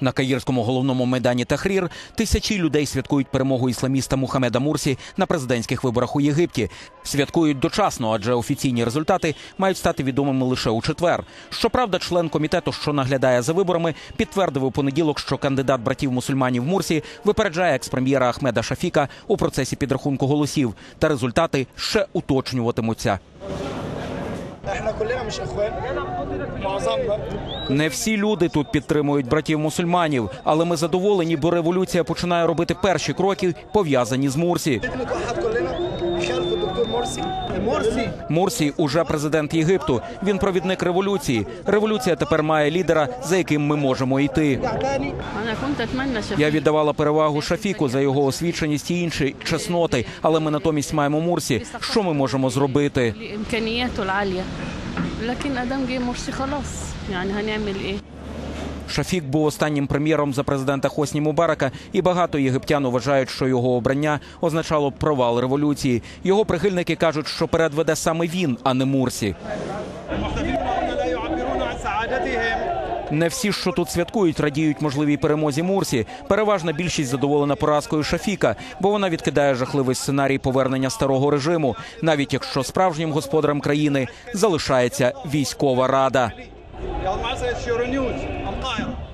На Каїрському головному майдані Тахрір тисячі людей святкують перемогу ісламіста Мухамеда Мурсі на президентських виборах у Єгипті. Святкують дочасно, адже офіційні результати мають стати відомими лише у четвер. Щоправда, член комітету, що наглядає за виборами, підтвердив у понеділок, що кандидат братів мусульманів Мурсі випереджає експрем'єра Ахмеда Шафіка у процесі підрахунку голосів, та результати ще уточнюватимуться. Не всі люди тут підтримують братів мусульманів, але ми задоволені, бо революція починає робити перші кроки, пов'язані з Мурсі. نتوحد كلنا خلف الدكتور مرسي مرسي Мурсі уже президент Єгипту. Він провідник революції. Революція тепер має лідера, за яким ми можемо йти. تاني أنا كنت أتمنى شفيق Я віддавала перевагу Шафіку за його освіченість і інші чесноти, але ми натомість маємо Мурсі. Що ми можемо зробити? لإمكانياته العالية لكن أدام جه مرسي خلاص يعني هنعمل إيه Шафік був останнім прем'єром за президента Хосні Мубарака, і багато єгиптян вважають, що його обрання означало провал революції. Його прихильники кажуть, що передведе саме він, а не Мурсі. Не всі, що тут святкують, радіють можливій перемозі Мурсі. Переважна більшість задоволена поразкою Шафіка, бо вона відкидає жахливий сценарій повернення старого режиму, навіть якщо справжнім господарем країни залишається військова рада. يا معزة الشيرو نيوز القاهرة.